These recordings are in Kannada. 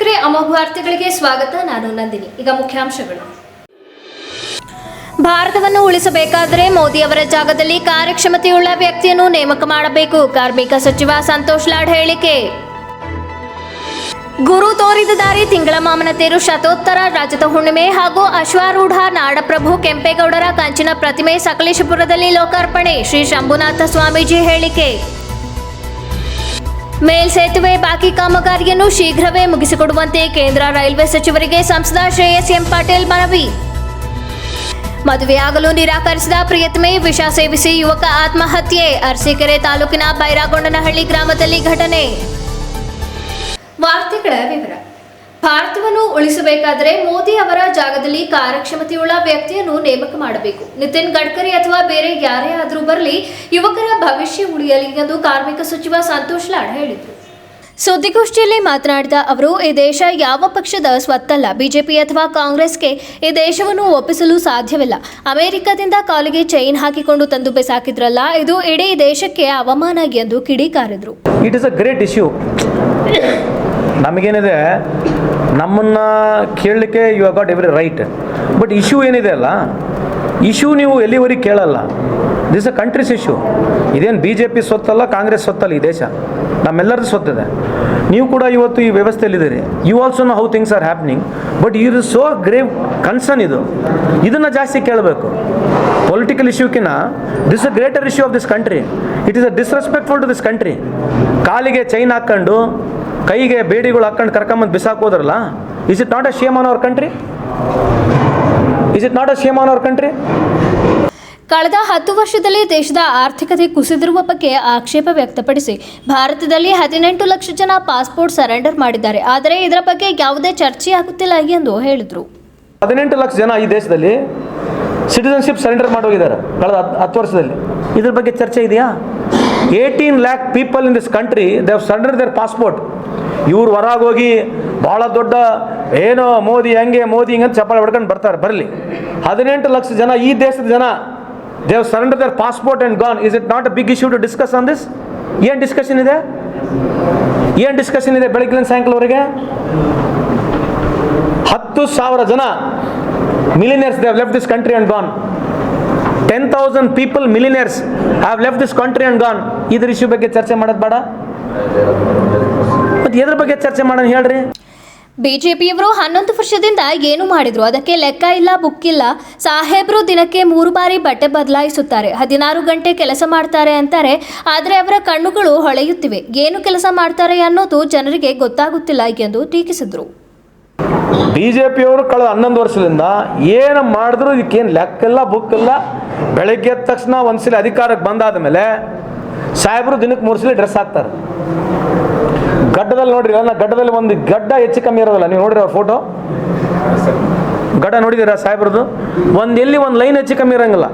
ವೀಕ್ಷಕರೇ, ಅಮೋಘ ವಾರ್ತೆಗಳಿಗೆ ಸ್ವಾಗತ. ನಾನು ನಂದಿನಿ. ಈಗ ಮುಖ್ಯಾಂಶಗಳು. ಭಾರತವನ್ನು ಉಳಿಸಬೇಕಾದರೆ ಮೋದಿ ಅವರ ಜಾಗದಲ್ಲಿ ಕಾರ್ಯಕ್ಷಮತೆಯುಳ್ಳ ವ್ಯಕ್ತಿಯನ್ನು ನೇಮಕ ಮಾಡಬೇಕು. ಕಾರ್ಮಿಕ ಸಚಿವ ಸಂತೋಷ್ ಲಾಡ್ ಹೇಳಿಕೆ. ಗುರು ತೋರಿದ ದಾರಿ ತಿಂಗಳ ಮಾಮನ ತೇರು ಶತೋತ್ತರ ರಾಜದ ಹುಣ್ಣಿಮೆ ಹಾಗೂ ಅಶ್ವಾರೂಢ ನಾಡಪ್ರಭು ಕೆಂಪೇಗೌಡರ ಕಂಚಿನ ಪ್ರತಿಮೆ ಸಕಲೇಶಪುರದಲ್ಲಿ ಲೋಕಾರ್ಪಣೆ. ಶ್ರೀ ಶಂಭುನಾಥ ಸ್ವಾಮೀಜಿ ಹೇಳಿಕೆ. ಮೇಲ್ಸೇತುವೆ ಬಾಕಿ ಕಾಮಗಾರಿಯನ್ನು ಶೀಘ್ರವೇ ಮುಗಿಸಿಕೊಡುವಂತೆ ಕೇಂದ್ರ ರೈಲ್ವೆ ಸಚಿವರಿಗೆ ಸಂಸದ ಶ್ರೇಯಸ್ ಎಂ ಪಾಟೀಲ್ ಮನವಿ. ಮದುವೆಯಾಗಲು ನಿರಾಕರಿಸಿದ ಪ್ರಿಯತ್ಮೆ ವಿಷ ಸೇವಿಸಿ ಯುವಕ ಆತ್ಮಹತ್ಯೆ, ಅರಸೀಕೆರೆ ತಾಲೂಕಿನ ಬೈರಾಗೊಂಡನಹಳ್ಳಿ ಗ್ರಾಮದಲ್ಲಿ ಘಟನೆ. ವಾರ್ತೆಗಳ ವಿವರ. ಭಾರತವನ್ನು ಉಳಿಸಬೇಕಾದರೆ ಮೋದಿ ಅವರ ಜಾಗದಲ್ಲಿ ಕಾರ್ಯಕ್ಷಮತೆಯುಳ್ಳ ವ್ಯಕ್ತಿಯನ್ನು ನೇಮಕ ಮಾಡಬೇಕು. ನಿತಿನ್ ಗಡ್ಕರಿ ಅಥವಾ ಬೇರೆ ಯಾರೇ ಆದರೂ ಬರಲಿ ಯುವಕರ ಭವಿಷ್ಯ ಉಳಿಯಲಿ ಎಂದು ಕಾರ್ಮಿಕ ಸಚಿವ ಸಂತೋಷ್ ಲಾಡ್ ಹೇಳಿದರು. ಸುದ್ದಿಗೋಷ್ಠಿಯಲ್ಲಿ ಮಾತನಾಡಿದ ಅವರು, ಈ ದೇಶ ಯಾವ ಪಕ್ಷದ ಸ್ವತ್ತಲ್ಲ. ಬಿಜೆಪಿ ಅಥವಾ ಕಾಂಗ್ರೆಸ್ಗೆ ಈ ದೇಶವನ್ನು ಒಪ್ಪಿಸಲು ಸಾಧ್ಯವಿಲ್ಲ. ಅಮೆರಿಕದಿಂದ ಕಾಲಿಗೆ ಚೈನ್ ಹಾಕಿಕೊಂಡು ತಂದು ಬೆಸಾಕಿದ್ರಲ್ಲ, ಇದು ಇಡೀ ದೇಶಕ್ಕೆ ಅವಮಾನ ಎಂದು ಕಿಡಿಕಾರಿದ್ರು. It is a great issue ನಮಗೇನಿದೆ, ನಮ್ಮನ್ನು ಕೇಳಲಿಕ್ಕೆ you are got every right but issue ಏನಿದೆ ಅಲ್ಲ ಇಶ್ಯೂ ನೀವು ಎಲ್ಲಿವರೆಗೆ ಕೇಳಲ್ಲ. ದಿಸ್ ಅ ಕಂಟ್ರೀಸ್ ಇಶ್ಯೂ ಇದೇನು ಬಿ ಜೆ ಪಿ ಸ್ವತ್ತಲ್ಲ, ಕಾಂಗ್ರೆಸ್ ಸ್ವತ್ತಲ್ಲ ಈ ದೇಶ? ನಮ್ಮೆಲ್ಲರದ್ದು ಸ್ವತ್ತಿದೆ. ನೀವು ಕೂಡ ಇವತ್ತು ಈ ವ್ಯವಸ್ಥೆಯಲ್ಲಿದ್ದೀರಿ. You also know how things are happening but ಇದು ಸೋ ಗ್ರೇವ್ ಕನ್ಸರ್ನ್ ಇದು. ಇದನ್ನು ಜಾಸ್ತಿ ಕೇಳಬೇಕು. Political ಇಶ್ಯೂಕಿನ this a greater issue of this country it is a disrespectful to this country ಕಾಲಿಗೆ ಚೈನ್ ಹಾಕ್ಕೊಂಡು ಕೈಗೆ ಬೇಡಿಗಳು ಹಾಕೊಂಡು ಕರ್ಕೊಂಬಂದು ಬಿಸಾಕೋದ್ರಲ್ಲ is it not a shame on our country is it not a shame on our country ಕಳೆದ ಹತ್ತು ವರ್ಷದಲ್ಲಿ ದೇಶದ ಆರ್ಥಿಕತೆ ಕುಸಿದಿರುವ ಬಗ್ಗೆ ಆಕ್ಷೇಪ ವ್ಯಕ್ತಪಡಿಸಿ ಭಾರತದಲ್ಲಿ ಹದಿನೆಂಟು ಲಕ್ಷ ಜನ ಪಾಸ್ಪೋರ್ಟ್ ಸರೆಂಡರ್ ಮಾಡಿದ್ದಾರೆ. ಆದರೆ ಇದರ ಬಗ್ಗೆ ಯಾವುದೇ ಚರ್ಚೆ ಆಗುತ್ತಿಲ್ಲ ಎಂದು ಹೇಳಿದರು. ಹದಿನೆಂಟು ಲಕ್ಷ ಜನ ಈ ದೇಶದಲ್ಲಿ ಸಿಟಿಸನ್ಶಿಪ್ ಸರೆಂಡರ್ ಮಾಡೋಗಿದ್ದಾರೆ ಕಳೆದ ಹತ್ತು ಹತ್ತು ವರ್ಷದಲ್ಲಿ. ಇದ್ರ ಬಗ್ಗೆ ಚರ್ಚೆ ಇದೆಯಾ? Eighteen lakh people in this country they surrender their passport ಇವ್ರು ಹೊರಗೆ ಹೋಗಿ ಭಾಳ ದೊಡ್ಡ, ಏನೋ ಮೋದಿ ಹಂಗೆ, ಮೋದಿ ಹಿಂಗೆ ಅಂತ ಚಪ್ಪಾಳೆ ಹೊಡ್ಕೊಂಡು ಬರ್ತಾರೆ, ಬರಲಿ. ಹದಿನೆಂಟು ಲಕ್ಷ ಜನ, ಈ ದೇಶದ ಜನ they surrender their passport and gone is it not a big issue to discuss on this ಏನು ಡಿಸ್ಕಷನ್ ಇದೆ? ಏನು ಡಿಸ್ಕಷನ್ ಇದೆ ಬೆಳಗ್ಗಿನ ಸಾಯಂಕಾಲವರೆಗೆ? ಹತ್ತು ಸಾವಿರ ಜನ millionaires they have left this country and gone ten thousand people millionaires have left this country and gone ಇದ್ರ ಇಶ್ಯೂ ಬಗ್ಗೆ ಚರ್ಚೆ ಮಾಡೋದು ಬೇಡ. ಮತ್ತೆ ಎದ್ರ ಬಗ್ಗೆ ಚರ್ಚೆ ಮಾಡೋಣ ಹೇಳ್ರಿ. ಬಿಜೆಪಿಯವರು ಹನ್ನೊಂದು ವರ್ಷದಿಂದ ಏನು ಮಾಡಿದ್ರು? ಅದಕ್ಕೆ ಲೆಕ್ಕ ಇಲ್ಲ ಬುಕ್ ಇಲ್ಲ. ಸಾಹೇಬರು ದಿನಕ್ಕೆ ಮೂರು ಬಾರಿ ಬಟ್ಟೆ ಬದಲಾಯಿಸುತ್ತಾರೆ. ಹದಿನಾರು ಗಂಟೆ ಕೆಲಸ ಮಾಡ್ತಾರೆ ಅಂತಾರೆ. ಆದರೆ ಅವರ ಕಣ್ಣುಗಳು ಹೊಳೆಯುತ್ತಿವೆ. ಏನು ಕೆಲಸ ಮಾಡ್ತಾರೆ ಅನ್ನೋದು ಜನರಿಗೆ ಗೊತ್ತಾಗುತ್ತಿಲ್ಲ ಎಂದು ಟೀಕಿಸಿದ್ರು. ಬಿಜೆಪಿಯವರು ಕಳೆದ ಹನ್ನೊಂದು ವರ್ಷದಿಂದ ಏನು ಮಾಡಿದ್ರು ಇದಕ್ಕೇನು ಲೆಕ್ಕ ಇಲ್ಲ ಬುಕ್ ಇಲ್ಲ. ಬೆಳಗ್ಗೆ ಎದ್ದ ತಕ್ಷಣ ಒಂದ್ಸಲ ಅಧಿಕಾರಕ್ಕೆ ಬಂದಾದ ಮೇಲೆ ಸಾಹೇಬರು ದಿನಕ್ಕೆ ಮೂರು ಸಲ ಡ್ರೆಸ್ ಹಾಕ್ತಾರೆ. ಗಡ್ಡದಲ್ಲಿ ನೋಡ್ರಿ, ಅಲ್ಲ, ಗಡ್ಡದಲ್ಲಿ ಒಂದು ಗಡ್ಡ ಹೆಚ್ಚು ಕಮ್ಮಿ ಇರೋದಿಲ್ಲ, ನೀವು ನೋಡ್ರಿ ಅವ್ರ ಫೋಟೋ ಗಡ್ಡ ನೋಡಿದ್ದೀರಾ ಸಾಹೇಬ್ರದ್ದು? ಒಂದು ಎಲ್ಲಿ ಒಂದು ಲೈನ್ ಹೆಚ್ಚು ಕಮ್ಮಿ ಇರಂಗಿಲ್ಲ.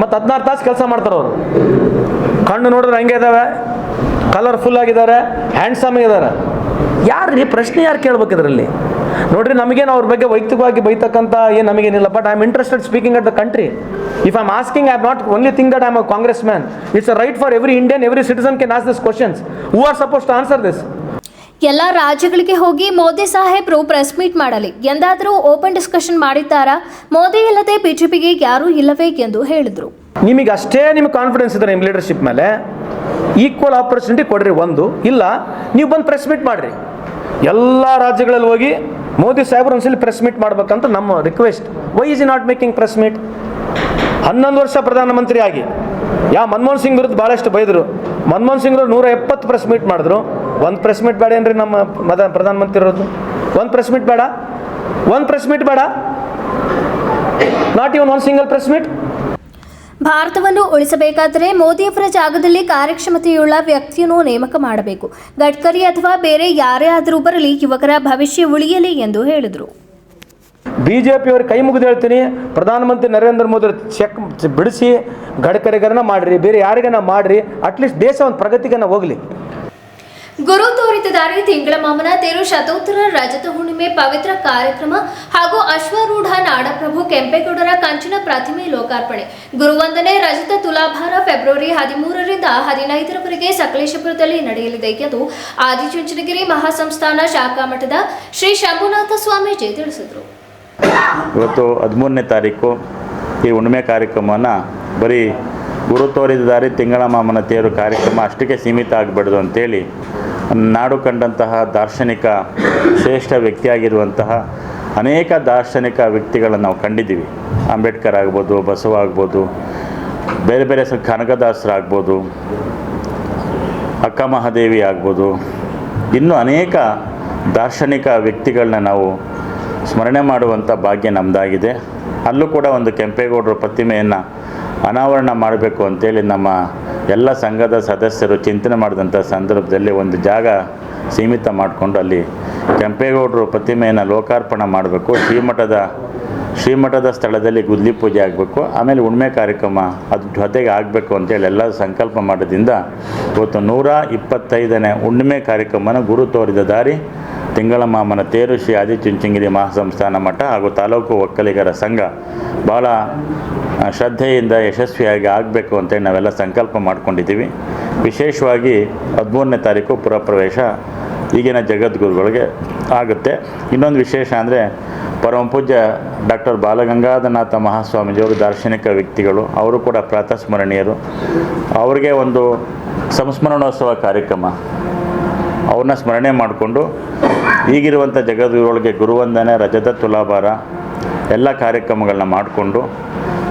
ಮತ್ತು ಹದಿನಾರು ತಾಸು ಕೆಲಸ ಮಾಡ್ತಾರೆ ಅವರು. ಕಣ್ಣು ನೋಡಿದ್ರೆ ಹಂಗೆ ಇದ್ದಾವೆ ಕಲರ್ಫುಲ್ ಆಗಿದ್ದಾರೆ ಹ್ಯಾಂಡ್ಸಮ್ ಆಗಿದ್ದಾರೆ. ಯಾರು ರೀ ಪ್ರಶ್ನೆ ಯಾರು ಕೇಳ್ಬೇಕು ಇದರಲ್ಲಿ? ನೋಡ್ರಿ ನಮಗೇನು ಅವ್ರ ಬಗ್ಗೆ ವೈಯಕ್ತಿಕವಾಗಿ ಬೈತಕ್ಕಂಥ ಏನು ನಮಗೇನಿಲ್ಲ. But I am interested speaking at the country if I am asking I am not only thing that I am a Congress man it's a right for every Indian every citizen can ask this questions who are suppose to answer this ಎಲ್ಲ ರಾಜ್ಯಗಳಿಗೆ ಹೋಗಿ ಮೋದಿ ಸಾಹೇಬ್ರು ಪ್ರೆಸ್ ಮೀಟ್ ಮಾಡಲಿ. ಎಂದಾದರೂ ಓಪನ್ ಡಿಸ್ಕಷನ್ ಮಾಡಿದ್ದಾರಾ? ಮೋದಿ ಇಲ್ಲದೆ ಬಿಜೆಪಿಗೆ ಯಾರೂ ಇಲ್ಲವೇ ಎಂದು ಹೇಳಿದರು. ನಿಮಗೆ ಅಷ್ಟೇ ನಿಮ್ಗೆ ಕಾನ್ಫಿಡೆನ್ಸ್ ಇದೆ ನಿಮ್ಮ ಲೀಡರ್ಶಿಪ್ ಮೇಲೆ ಈಕ್ವಲ್ ಆಪರ್ಚುನಿಟಿ ಕೊಡ್ರಿ ಒಂದು. ಇಲ್ಲ ನೀವು ಬಂದು ಪ್ರೆಸ್ ಮೀಟ್ ಮಾಡಿರಿ. ಎಲ್ಲ ರಾಜ್ಯಗಳಲ್ಲಿ ಹೋಗಿ ಮೋದಿ ಸಾಹೇಬರು ಒಂದ್ಸಲಿ ಪ್ರೆಸ್ ಮೀಟ್ ಮಾಡ್ಬೇಕಂತ ನಮ್ಮ request why is not making press meet ಹನ್ನೊಂದು ವರ್ಷ ಪ್ರಧಾನಮಂತ್ರಿ ಆಗಿ ಯಾ, ಮನಮೋಹನ್ ಸಿಂಗ್ ವಿರುದ್ಧ ಭಾಳಷ್ಟು ಬೈದರು. ಮನಮೋಹನ್ ಸಿಂಗ್ ನೂರ ಎಪ್ಪತ್ತು ಪ್ರೆಸ್ ಮೀಟ್ ಮಾಡಿದ್ರು. ಒಂದು ಪ್ರೆಸ್ ಮೀಟ್ ಬೇಡ ಏನ್ರಿ ನಮ್ಮ ಪ್ರಧಾನಮಂತ್ರಿ ಇರೋದು? ಒಂದು ಪ್ರೆಸ್ ಮೀಟ್ ಬೇಡ? ಒಂದು ಪ್ರೆಸ್ ಮೀಟ್ ಬೇಡ? Not even one single press meet ಭಾರತವನ್ನು ಉಳಿಸಬೇಕಾದರೆ ಮೋದಿಯವರ ಜಾಗದಲ್ಲಿ ಕಾರ್ಯಕ್ಷಮತೆಯುಳ್ಳ ವ್ಯಕ್ತಿಯನ್ನು ನೇಮಕ ಮಾಡಬೇಕು. ಗಡ್ಕರಿ ಅಥವಾ ಬೇರೆ ಯಾರೇ ಆದರೂ ಬರಲಿ ಯುವಕರ ಭವಿಷ್ಯ ಉಳಿಯಲಿ ಎಂದು ಹೇಳಿದರು. ಬಿ ಜೆ ಪಿಯವ್ರಿಗೆ ಕೈ ಮುಗಿದು ಹೇಳ್ತೀನಿ, ಪ್ರಧಾನಮಂತ್ರಿ ನರೇಂದ್ರ ಮೋದಿ ಚೆಕ್ ಬಿಡಿಸಿ ಗಡ್ಕರಿಗರನ್ನ ಮಾಡಿರಿ, ಬೇರೆ ಯಾರಿಗನ ಮಾಡಿರಿ ಅಟ್ಲೀಸ್ಟ್ ದೇಶ ಒಂದು ಪ್ರಗತಿಗನ್ನ ಹೋಗಲಿ. ಗುರು ತೋರಿತ ದಾರಿ ತಿಂಗಳ ಮಾಮನ ತೇರು ಶತೋತ್ತರ ರಜತ ಹುಣ್ಣಿಮೆ ಪವಿತ್ರ ಕಾರ್ಯಕ್ರಮ ಹಾಗೂ ಅಶ್ವರೂಢ ನಾಡಪ್ರಭು ಕೆಂಪೇಗೌಡರ ಕಂಚಿನ ಪ್ರತಿಮೆ ಲೋಕಾರ್ಪಣೆ. ಗುರುವಂದನೆ ರಜತ ತುಲಾಭಾರ ಫೆಬ್ರವರಿ ಹದಿಮೂರರಿಂದ ಹದಿನೈದರವರೆಗೆ ಸಕಲೇಶಪುರದಲ್ಲಿ ನಡೆಯಲಿದೆ ಎಂದು ಆದಿಚುಂಚನಗಿರಿ ಮಹಾಸಂಸ್ಥಾನ ಶಾಖಾ ಮಠದ ಶ್ರೀ ಶಂಭುನಾಥ ಸ್ವಾಮೀಜಿ ತಿಳಿಸಿದರು. ಇವತ್ತು ಹದಿಮೂರನೇ ತಾರೀಕು ಈ ಹುಣ್ಣಿಮೆ ಕಾರ್ಯಕ್ರಮವನ್ನು ಬರೀ ಗುರು ತೋರಿದ ದಾರಿ ತಿಂಗಳ ಮಾಮನ ತೇರು ಕಾರ್ಯಕ್ರಮ ಅಷ್ಟಕ್ಕೆ ಸೀಮಿತ ಆಗಬಾರ್ದು ಅಂತೇಳಿ ನಾಡು ಕಂಡಂತಹ ದಾರ್ಶನಿಕ ಶ್ರೇಷ್ಠ ವ್ಯಕ್ತಿಯಾಗಿರುವಂತಹ ಅನೇಕ ದಾರ್ಶನಿಕ ವ್ಯಕ್ತಿಗಳನ್ನು ನಾವು ಕಂಡಿದ್ದೀವಿ. ಅಂಬೇಡ್ಕರ್ ಆಗ್ಬೋದು, ಬಸವ ಆಗ್ಬೋದು, ಬೇರೆ ಬೇರೆ ಕನಕದಾಸರಾಗ್ಬೋದು ಅಕ್ಕ ಮಹಾದೇವಿ ಆಗ್ಬೋದು, ಇನ್ನೂ ಅನೇಕ ದಾರ್ಶನಿಕ ವ್ಯಕ್ತಿಗಳನ್ನ ನಾವು ಸ್ಮರಣೆ ಮಾಡುವಂಥ ಭಾಗ್ಯ ನಮ್ಮದಾಗಿದೆ ಅಲ್ಲೂ ಕೂಡ ಒಂದು ಕೆಂಪೇಗೌಡರ ಪ್ರತಿಮೆಯನ್ನು ಅನಾವರಣ ಮಾಡಬೇಕು ಅಂತೇಳಿ ನಮ್ಮ ಎಲ್ಲ ಸಂಘದ ಸದಸ್ಯರು ಚಿಂತನೆ ಮಾಡಿದಂಥ ಸಂದರ್ಭದಲ್ಲಿ ಒಂದು ಜಾಗ ಸೀಮಿತ ಮಾಡಿಕೊಂಡು ಅಲ್ಲಿ ಕೆಂಪೇಗೌಡರು ಪ್ರತಿಮೆಯನ್ನು ಲೋಕಾರ್ಪಣೆ ಮಾಡಬೇಕು. ಶ್ರೀಮಠದ ಶ್ರೀಮಠದ ಸ್ಥಳದಲ್ಲಿ ಗುದ್ಲಿ ಪೂಜೆ ಆಗಬೇಕು. ಆಮೇಲೆ ಉಣ್ಮೆ ಕಾರ್ಯಕ್ರಮ ಅದ್ರ ಜೊತೆಗೆ ಆಗಬೇಕು ಅಂತೇಳಿ ಎಲ್ಲ ಸಂಕಲ್ಪ ಮಾಡೋದ್ರಿಂದ ಇವತ್ತು ನೂರ ಇಪ್ಪತ್ತೈದನೇ ಉಣ್ಮೆ ಕಾರ್ಯಕ್ರಮನ ಗುರು ತೋರಿದ ದಾರಿ ತಿಂಗಳ ಮಾಮನ ತೇರು ಶ್ರೀ ಆದಿಚುಂಚನಗಿರಿ ಮಹಾಸಂಸ್ಥಾನ ಮಠ ಹಾಗೂ ತಾಲೂಕು ಒಕ್ಕಲಿಗರ ಸಂಘ. ಭಾಳ ಶ್ರದ್ಧೆಯಿಂದ ಯಶಸ್ವಿಯಾಗಿ ಆಗಬೇಕು ಅಂತೇಳಿ ನಾವೆಲ್ಲ ಸಂಕಲ್ಪ ಮಾಡಿಕೊಂಡಿದ್ದೀವಿ. ವಿಶೇಷವಾಗಿ ಹದಿಮೂರನೇ ತಾರೀಕು ಪುರಪ್ರವೇಶ ಈಗಿನ ಜಗದ್ಗುರುಗಳಿಗೆ ಆಗುತ್ತೆ. ಇನ್ನೊಂದು ವಿಶೇಷ ಅಂದರೆ ಪರಮಪೂಜ್ಯ ಡಾಕ್ಟರ್ ಬಾಲಗಂಗಾಧರನಾಥ ಮಹಾಸ್ವಾಮೀಜಿಯವರು ದಾರ್ಶನಿಕ ವ್ಯಕ್ತಿಗಳು, ಅವರು ಕೂಡ ಪ್ರಾತಸ್ಮರಣೀಯರು. ಅವ್ರಿಗೆ ಒಂದು ಸಂಸ್ಮರಣೋತ್ಸವ ಕಾರ್ಯಕ್ರಮ. ಅವ್ರನ್ನ ಸ್ಮರಣೆ ಮಾಡಿಕೊಂಡು ಈಗಿರುವಂಥ ಜಗದ್ಗುರುಗಳಿಗೆ ಗುರುವಂದನೆ, ರಜತ, ತುಲಾಭಾರ ಎಲ್ಲ ಕಾರ್ಯಕ್ರಮಗಳನ್ನ ಮಾಡಿಕೊಂಡು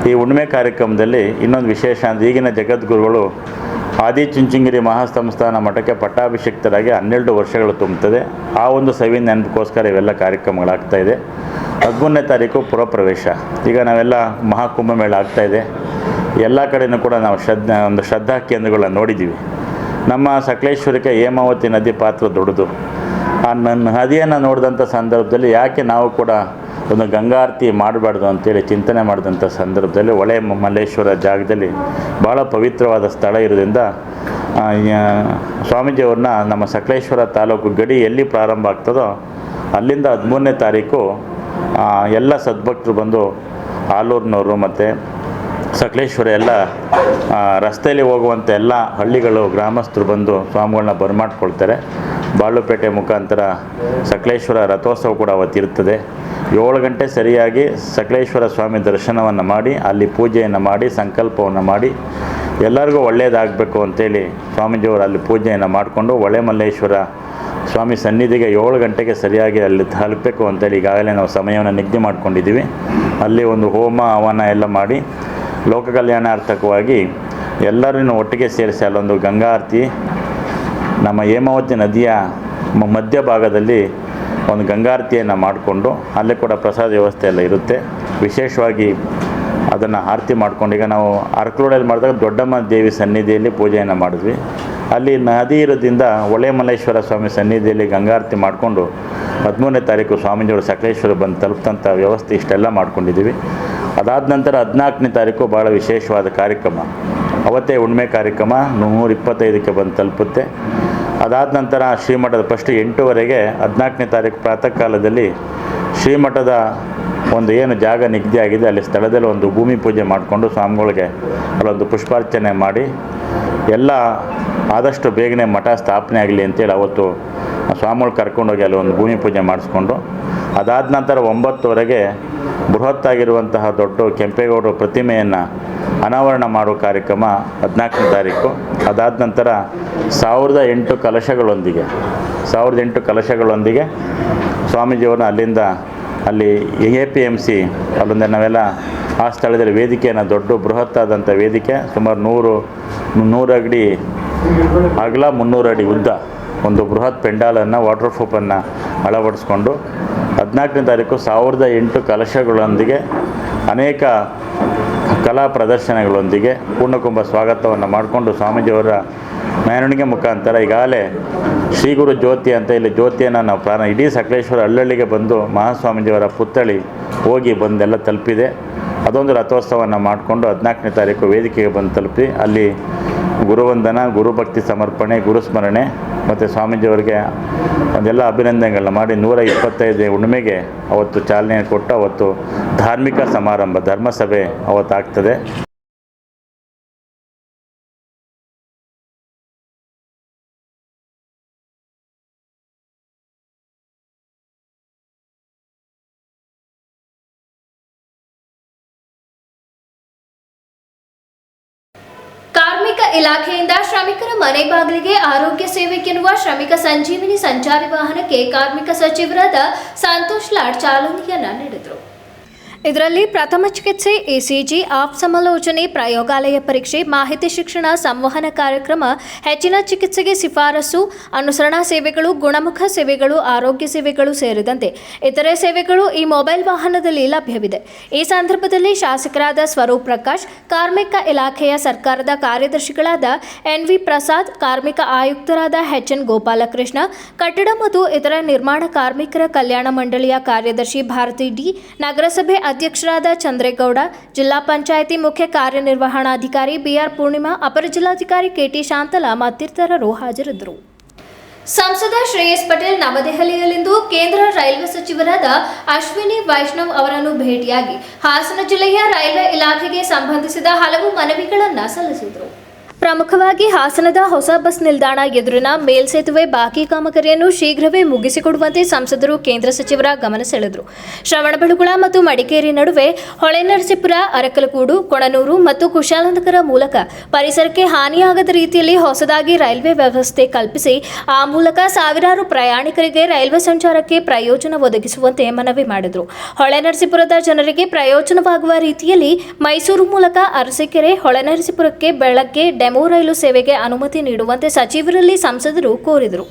ಈ ಹುಣ್ಣಿಮೆ ಕಾರ್ಯಕ್ರಮದಲ್ಲಿ ಇನ್ನೊಂದು ವಿಶೇಷ ಅಂದರೆ ಈಗಿನ ಜಗದ್ಗುರುಗಳು ಆದಿಚುಂಚಿಂಗಿರಿ ಮಹಾಸಂಸ್ಥಾನ ಮಠಕ್ಕೆ ಪಟ್ಟಾಭಿಷಿಕ್ತರಾಗಿ ಹನ್ನೆರಡು ವರ್ಷಗಳು ತುಂಬುತ್ತದೆ ಆ ಒಂದು ಸವಿ ನೆನಪಿಗೋಸ್ಕರ ಇವೆಲ್ಲ ಕಾರ್ಯಕ್ರಮಗಳಾಗ್ತಾ ಇದೆ. ಹದಿಮೂರನೇ ತಾರೀಕು ಪುರಪ್ರವೇಶ. ಈಗ ನಾವೆಲ್ಲ ಮಹಾಕುಂಭಮೇಳ ಆಗ್ತಾ ಇದೆ. ಎಲ್ಲ ಕಡೆಯೂ ಕೂಡ ನಾವು ಶ್ರದ್ಧಾ, ಒಂದು ಶ್ರದ್ಧಾ ಕೇಂದ್ರಗಳನ್ನ ನೋಡಿದ್ದೀವಿ. ನಮ್ಮ ಸಕಲೇಶ್ವರಕ್ಕೆ ಹೇಮಾವತಿ ನದಿ ಪಾತ್ರ ದೊಡ್ಡದು. ಆ ನನ್ನ ನದಿಯನ್ನು ನೋಡಿದಂಥ ಸಂದರ್ಭದಲ್ಲಿ ಯಾಕೆ ನಾವು ಕೂಡ ಒಂದು ಗಂಗಾರತಿ ಮಾಡಬಾರ್ದು ಅಂತೇಳಿ ಚಿಂತನೆ ಮಾಡಿದಂಥ ಸಂದರ್ಭದಲ್ಲಿ ಹೊಳೆ ಮಲ್ಲೇಶ್ವರ ಜಾಗದಲ್ಲಿ ಭಾಳ ಪವಿತ್ರವಾದ ಸ್ಥಳ ಇರೋದ್ರಿಂದ ಸ್ವಾಮೀಜಿಯವ್ರನ್ನ ನಮ್ಮ ಸಕಲೇಶ್ವರ ತಾಲೂಕು ಗಡಿ ಎಲ್ಲಿ ಪ್ರಾರಂಭ ಆಗ್ತದೋ ಅಲ್ಲಿಂದ ಹದಿಮೂರನೇ ತಾರೀಕು ಎಲ್ಲ ಸದ್ಭಕ್ತರು ಬಂದು ಆಲೂರಿನವರು ಮತ್ತು ಸಕಲೇಶ್ವರ ಎಲ್ಲ ರಸ್ತೆಯಲ್ಲಿ ಹೋಗುವಂಥ ಎಲ್ಲ ಹಳ್ಳಿಗಳು, ಗ್ರಾಮಸ್ಥರು ಬಂದು ಸ್ವಾಮಿಗಳನ್ನ ಬರಮಾಡ್ಕೊಳ್ತಾರೆ. ಬಾಳುಪೇಟೆ ಮುಖಾಂತರ ಸಕಲೇಶ್ವರ ರಥೋತ್ಸವ ಕೂಡ ಅವತ್ತಿರ್ತದೆ ಏಳು ಗಂಟೆ ಸರಿಯಾಗಿ ಸಕಲೇಶ್ವರ ಸ್ವಾಮಿ ದರ್ಶನವನ್ನು ಮಾಡಿ, ಅಲ್ಲಿ ಪೂಜೆಯನ್ನು ಮಾಡಿ, ಸಂಕಲ್ಪವನ್ನು ಮಾಡಿ, ಎಲ್ಲರಿಗೂ ಒಳ್ಳೆಯದಾಗಬೇಕು ಅಂತೇಳಿ ಸ್ವಾಮೀಜಿಯವರು ಅಲ್ಲಿ ಪೂಜೆಯನ್ನು ಮಾಡಿಕೊಂಡು ಹೊಳೆ ಮಲ್ಲೇಶ್ವರ ಸ್ವಾಮಿ ಸನ್ನಿಧಿಗೆ ಏಳು ಗಂಟೆಗೆ ಸರಿಯಾಗಿ ಅಲ್ಲಿ ತಲುಪಬೇಕು ಅಂತೇಳಿ ಈಗಾಗಲೇ ನಾವು ಸಮಯವನ್ನು ನಿಗದಿ ಮಾಡಿಕೊಂಡಿದ್ದೀವಿ. ಅಲ್ಲಿ ಒಂದು ಹೋಮ ಹವನ ಎಲ್ಲ ಮಾಡಿ ಲೋಕ ಕಲ್ಯಾಣಾರ್ಥಕವಾಗಿ ಎಲ್ಲರನ್ನು ಒಟ್ಟಿಗೆ ಸೇರಿಸಿ ಅಲ್ಲೊಂದು ಗಂಗಾ ಆರತಿ ನಮ್ಮ ಹೇಮಾವತಿ ನದಿಯ ಮಧ್ಯ ಭಾಗದಲ್ಲಿ ಒಂದು ಗಂಗಾರತಿಯನ್ನು ಮಾಡಿಕೊಂಡು ಅಲ್ಲೇ ಕೂಡ ಪ್ರಸಾದ ವ್ಯವಸ್ಥೆ ಎಲ್ಲ ಇರುತ್ತೆ. ವಿಶೇಷವಾಗಿ ಅದನ್ನು ಆರತಿ ಮಾಡ್ಕೊಂಡು, ಈಗ ನಾವು ಅರ್ಕಲೋಡಲ್ಲಿ ಮಾಡಿದಾಗ ದೊಡ್ಡಮ್ಮ ದೇವಿ ಸನ್ನಿಧಿಯಲ್ಲಿ ಪೂಜೆಯನ್ನು ಮಾಡಿದ್ವಿ. ಅಲ್ಲಿ ನದಿ ಇರೋದ್ರಿಂದ ಮಲ್ಲೇಶ್ವರ ಸ್ವಾಮಿ ಸನ್ನಿಧಿಯಲ್ಲಿ ಗಂಗಾರತಿ ಮಾಡಿಕೊಂಡು ಹದಿಮೂರನೇ ತಾರೀಕು ಸ್ವಾಮೀಜಿಯವರು ಸಕಲೇಶ್ವರ ಬಂದು ತಲುಪಿದಂಥ ವ್ಯವಸ್ಥೆ ಇಷ್ಟೆಲ್ಲ ಮಾಡ್ಕೊಂಡಿದ್ದೀವಿ. ಅದಾದ ನಂತರ ಹದಿನಾಲ್ಕನೇ ತಾರೀಕು ಭಾಳ ವಿಶೇಷವಾದ ಕಾರ್ಯಕ್ರಮ. ಅವತ್ತೇ ಉಣ್ಮೆ ಕಾರ್ಯಕ್ರಮ, ನೂರ ಇಪ್ಪತ್ತೈದಕ್ಕೆ ಬಂದು ತಲುಪುತ್ತೆ. ಅದಾದ ನಂತರ ಶ್ರೀಮಠದ ಫಸ್ಟ್ ಎಂಟೂವರೆಗೆ ಹದಿನಾಲ್ಕನೇ ತಾರೀಕು ಪ್ರಾತಃ ಕಾಲದಲ್ಲಿ ಶ್ರೀಮಠದ ಒಂದು ಏನು ಜಾಗ ನಿಗದಿ ಆಗಿದೆ, ಅಲ್ಲಿ ಸ್ಥಳದಲ್ಲಿ ಒಂದು ಭೂಮಿ ಪೂಜೆ ಮಾಡಿಕೊಂಡು ಸ್ವಾಮಿಗಳಿಗೆ ಅಲ್ಲೊಂದು ಪುಷ್ಪಾರ್ಚನೆ ಮಾಡಿ, ಎಲ್ಲ ಆದಷ್ಟು ಬೇಗನೆ ಮಠ ಸ್ಥಾಪನೆ ಆಗಲಿ ಅಂತೇಳಿ ಅವತ್ತು ಸ್ವಾಮಿಗಳು ಕರ್ಕೊಂಡೋಗಿ ಅಲ್ಲಿ ಒಂದು ಭೂಮಿ ಪೂಜೆ ಮಾಡಿಸ್ಕೊಂಡು, ಅದಾದ ನಂತರ ಒಂಬತ್ತುವರೆಗೆ ಬೃಹತ್ತಾಗಿರುವಂತಹ ದೊಡ್ಡ ಕೆಂಪೇಗೌಡರ ಪ್ರತಿಮೆಯನ್ನು ಅನಾವರಣ ಮಾಡುವ ಕಾರ್ಯಕ್ರಮ ಹದಿನಾಲ್ಕನೇ ತಾರೀಕು. ಅದಾದ ನಂತರ ಸಾವಿರದ ಎಂಟು ಕಲಶಗಳೊಂದಿಗೆ, ಸಾವಿರದ ಎಂಟು ಕಲಶಗಳೊಂದಿಗೆ ಸ್ವಾಮೀಜಿಯವ್ರನ್ನ ಅಲ್ಲಿಂದ ಅಲ್ಲಿ ಎ ಪಿ ಎಂ ಸಿ ಅಲ್ಲಿಂದ ನಾವೆಲ್ಲ ಆ ಸ್ಥಳದಲ್ಲಿ ವೇದಿಕೆಯನ್ನು, ದೊಡ್ಡ ಬೃಹತ್ತಾದಂಥ ವೇದಿಕೆ, ಸುಮಾರು ನೂರು ನೂರು ಅಡಿ ಅಗಲ ಮುನ್ನೂರು ಅಡಿ ಉದ್ದ ಒಂದು ಬೃಹತ್ ಪೆಂಡಾಲನ್ನು, ವಾಟರ್ ಪ್ರೂಫನ್ನು ಅಳವಡಿಸ್ಕೊಂಡು ಹದಿನಾಲ್ಕನೇ ತಾರೀಕು ಸಾವಿರದ ಎಂಟು ಕಲಶಗಳೊಂದಿಗೆ ಅನೇಕ ಕಲಾ ಪ್ರದರ್ಶನಗಳೊಂದಿಗೆ ಪೂರ್ಣಕುಂಭ ಸ್ವಾಗತವನ್ನು ಮಾಡಿಕೊಂಡು ಸ್ವಾಮೀಜಿಯವರ ಮೆರವಣಿಗೆ ಮುಖಾಂತರ ಈಗಾಗಲೇ ಶ್ರೀಗುರು ಜ್ಯೋತಿ ಅಂತ ಇಲ್ಲಿ ಜ್ಯೋತಿಯನ್ನು ನಾವು ಪ್ರಾಣ ಇಡೀ ಸಕಲೇಶ್ವರ ಹಳ್ಳಳ್ಳಿಗೆ ಬಂದು ಮಹಾಸ್ವಾಮೀಜಿಯವರ ಪುತ್ಥಳಿ ಹೋಗಿ ಬಂದೆಲ್ಲ ತಲುಪಿದೆ. ಅದೊಂದು ರಥೋತ್ಸವವನ್ನು ಮಾಡಿಕೊಂಡು ಹದಿನಾಲ್ಕನೇ ತಾರೀಕು ವೇದಿಕೆಗೆ ಬಂದು ತಲುಪಿ ಅಲ್ಲಿ ಗುರುವಂದನ, ಗುರುಭಕ್ತಿ ಸಮರ್ಪಣೆ, ಗುರುಸ್ಮರಣೆ ಮತ್ತು ಸ್ವಾಮೀಜಿಯವರಿಗೆ ಒಂದೆಲ್ಲ ಅಭಿನಂದನೆಗಳನ್ನ ಮಾಡಿ ನೂರ ಇಪ್ಪತ್ತೈದು ಹುಣ್ಣಿಮೆಗೆ ಅವತ್ತು ಚಾಲನೆ ಕೊಟ್ಟು ಅವತ್ತು ಧಾರ್ಮಿಕ ಸಮಾರಂಭ, ಧರ್ಮಸಭೆ ಅವತ್ತಾಗ್ತದೆ. ಮನೆ ಬಾಗಿಲಿಗೆ ಆರೋಗ್ಯ ಸೇವೆ ಎನ್ನುವ ಶ್ರಮಿಕ ಸಂಜೀವಿನಿ ಸಂಚಾರಿ ವಾಹನಕ್ಕೆ ಕಾರ್ಮಿಕ ಸಚಿವರಾದ ಸಂತೋಷ್ ಲಾಡ್ ಚಾಲನೆಯನ್ನ ನೀಡಿದರು. ಇದರಲ್ಲಿ ಪ್ರಥಮ ಚಿಕಿತ್ಸೆ ಇಸಿಜಿ ಆಪ್ ಸಮಾಲೋಚನೆ, ಪ್ರಯೋಗಾಲಯ ಪರೀಕ್ಷೆ, ಮಾಹಿತಿ ಶಿಕ್ಷಣ, ಸಂವಹನ ಕಾರ್ಯಕ್ರಮ, ಹೆಚ್ಚಿನ ಚಿಕಿತ್ಸೆಗೆ ಶಿಫಾರಸು, ಅನುಸರಣಾ ಸೇವೆಗಳು, ಗುಣಮುಖ ಸೇವೆಗಳು, ಆರೋಗ್ಯ ಸೇವೆಗಳು ಸೇರಿದಂತೆ ಇತರೆ ಸೇವೆಗಳು ಈ ಮೊಬೈಲ್ ವಾಹನದಲ್ಲಿ ಲಭ್ಯವಿದೆ. ಈ ಸಂದರ್ಭದಲ್ಲಿ ಶಾಸಕರಾದ ಸ್ವರೂಪ್ ಪ್ರಕಾಶ್, ಕಾರ್ಮಿಕ ಇಲಾಖೆಯ ಸರ್ಕಾರದ ಕಾರ್ಯದರ್ಶಿಗಳಾದ ಎನ್ ವಿ ಪ್ರಸಾದ್, ಕಾರ್ಮಿಕ ಆಯುಕ್ತರಾದ ಎಚ್ ಎನ್ ಗೋಪಾಲಕೃಷ್ಣ, ಕಟ್ಟಡ ಮತ್ತು ಇತರ ನಿರ್ಮಾಣ ಕಾರ್ಮಿಕರ ಕಲ್ಯಾಣ ಮಂಡಳಿಯ ಕಾರ್ಯದರ್ಶಿ ಭಾರತಿ ಡಿ, ನಗರಸಭೆ ಅಧ್ಯಕ್ಷರಾದ ಚಂದ್ರೇಗೌಡ, ಜಿಲ್ಲಾ ಪಂಚಾಯಿತಿ ಮುಖ್ಯ ಕಾರ್ಯನಿರ್ವಹಣಾಧಿಕಾರಿ ಬಿಆರ್ ಪೂರ್ಣಿಮಾ, ಅಪರ ಜಿಲ್ಲಾಧಿಕಾರಿ ಕೆಟಿ ಶಾಂತಲಾ ಮತ್ತಿತರರು ಹಾಜರಿದ್ದರು. ಸಂಸದ ಶ್ರೇಯಸ್ ಪಟೇಲ್ ನವದೆಹಲಿಯಲ್ಲಿಂದು ಕೇಂದ್ರ ರೈಲ್ವೆ ಸಚಿವರಾದ ಅಶ್ವಿನಿ ವೈಷ್ಣವ್ ಅವರನ್ನು ಭೇಟಿಯಾಗಿ ಹಾಸನ ಜಿಲ್ಲೆಯ ರೈಲ್ವೆ ಇಲಾಖೆಗೆ ಸಂಬಂಧಿಸಿದ ಹಲವು ಮನವಿಗಳನ್ನು ಸಲ್ಲಿಸಿದರು. ಪ್ರಮುಖವಾಗಿ ಹಾಸನದ ಹೊಸ ಬಸ್ ನಿಲ್ದಾಣ ಎದುರಿನ ಮೇಲ್ಸೇತುವೆ ಬಾಕಿ ಕಾಮಗಾರಿಯನ್ನು ಶೀಘ್ರವೇ ಮುಗಿಸಿಕೊಡುವಂತೆ ಸಂಸದರು ಕೇಂದ್ರ ಸಚಿವರ ಗಮನ ಸೆಳೆದರು. ಶ್ರವಣಬೆಳಗೊಳ ಮತ್ತು ಮಡಿಕೇರಿ ನಡುವೆ ಹೊಳೆನರಸೀಪುರ ಅರಕಲಗೂಡು ಕೊಣನೂರು ಮತ್ತು ಕುಶಾಲನಗರ ಮೂಲಕ ಪರಿಸರಕ್ಕೆ ಹಾನಿಯಾಗದ ರೀತಿಯಲ್ಲಿ ಹೊಸದಾಗಿ ರೈಲ್ವೆ ವ್ಯವಸ್ಥೆ ಕಲ್ಪಿಸಿ, ಆ ಮೂಲಕ ಸಾವಿರಾರು ಪ್ರಯಾಣಿಕರಿಗೆ ರೈಲ್ವೆ ಸಂಚಾರಕ್ಕೆ ಪ್ರಯೋಜನ ಒದಗಿಸುವಂತೆ ಮನವಿ ಮಾಡಿದರು. ಹೊಳೆನರಸೀಪುರದ ಜನರಿಗೆ ಪ್ರಯೋಜನವಾಗುವ ರೀತಿಯಲ್ಲಿ ಮೈಸೂರು ಮೂಲಕ ಅರಸೀಕೆರೆ, ಹೊಳೆನರಸೀಪುರಕ್ಕೆ ಬೆಳಗ್ಗೆ ಡೆಮೋ ರೈಲು ಸೇವೆಗೆ ಅನುಮತಿ ನೀಡುವಂತೆ ಸಚಿವರಲ್ಲಿ ಸಂಸದರು ಕೋರಿದರು.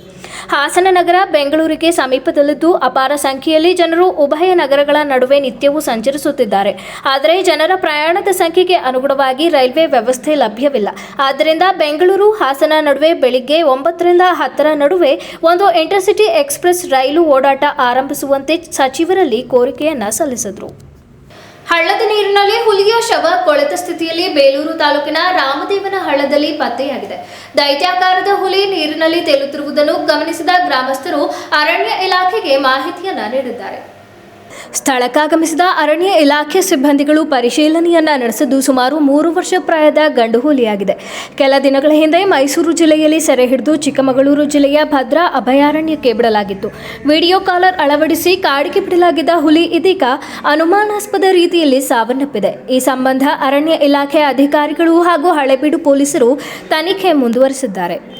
ಹಾಸನ ನಗರ, ಬೆಂಗಳೂರಿಗೆ ಸಮೀಪದಲ್ಲಿದ್ದು ಅಪಾರ ಸಂಖ್ಯೆಯಲ್ಲಿ ಜನರು ಉಭಯ ನಗರಗಳ ನಡುವೆ ನಿತ್ಯವೂ ಸಂಚರಿಸುತ್ತಿದ್ದಾರೆ. ಆದರೆ ಜನರ ಪ್ರಯಾಣದ ಸಂಖ್ಯೆಗೆ ಅನುಗುಣವಾಗಿ ರೈಲ್ವೆ ವ್ಯವಸ್ಥೆ ಲಭ್ಯವಿಲ್ಲ. ಆದ್ದರಿಂದ ಬೆಂಗಳೂರು, ಹಾಸನ ನಡುವೆ ಬೆಳಿಗ್ಗೆ ಒಂಬತ್ತರಿಂದ ಹತ್ತರ ನಡುವೆ ಒಂದು ಇಂಟರ್ಸಿಟಿ ಎಕ್ಸ್ಪ್ರೆಸ್ ರೈಲು ಓಡಾಟ ಆರಂಭಿಸುವಂತೆ ಸಚಿವರಲ್ಲಿ ಕೋರಿಕೆಯನ್ನು ಸಲ್ಲಿಸಿದರು. ಹಳ್ಳದ ನೀರಿನಲ್ಲಿ ಹುಲಿಯ ಶವ ಕೊಳೆತ ಸ್ಥಿತಿಯಲ್ಲಿ ಬೇಲೂರು ತಾಲೂಕಿನ ರಾಮದೇವನ ಹಳ್ಳದಲ್ಲಿ ಪತ್ತೆಯಾಗಿದೆ. ದೈತ್ಯಾಕಾರದ ಹುಲಿ ನೀರಿನಲ್ಲಿ ತೇಲುತ್ತಿರುವುದನ್ನು ಗಮನಿಸಿದ ಗ್ರಾಮಸ್ಥರು ಅರಣ್ಯ ಇಲಾಖೆಗೆ ಮಾಹಿತಿಯನ್ನ ನೀಡಿದ್ದಾರೆ. ಸ್ಥಳಕ್ಕಾಗಮಿಸಿದ ಅರಣ್ಯ ಇಲಾಖೆ ಸಿಬ್ಬಂದಿಗಳು ಪರಿಶೀಲನೆಯನ್ನ ನಡೆಸಿದ್ದು ಸುಮಾರು ಮೂರು ವರ್ಷ ಪ್ರಾಯದ ಗಂಡು ಹುಲಿಯಾಗಿದೆ. ಕೆಲ ದಿನಗಳ ಹಿಂದೆ ಮೈಸೂರು ಜಿಲ್ಲೆಯಲ್ಲಿ ಸೆರೆ ಹಿಡಿದು ಚಿಕ್ಕಮಗಳೂರು ಜಿಲ್ಲೆಯ ಭದ್ರಾ ಅಭಯಾರಣ್ಯಕ್ಕೆ ಬಿಡಲಾಗಿತ್ತು. ವಿಡಿಯೋ ಕಾಲರ್ ಅಳವಡಿಸಿ ಕಾಡಿಗೆ ಬಿಡಲಾಗಿದ್ದ ಹುಲಿ ಇದೀಗ ಅನುಮಾನಾಸ್ಪದ ರೀತಿಯಲ್ಲಿ ಸಾವನ್ನಪ್ಪಿದೆ. ಈ ಸಂಬಂಧ ಅರಣ್ಯ ಇಲಾಖೆ ಅಧಿಕಾರಿಗಳು ಹಾಗೂ ಹಳೆಬೀಡು ಪೊಲೀಸರು ತನಿಖೆ ಮುಂದುವರೆಸಿದ್ದಾರೆ.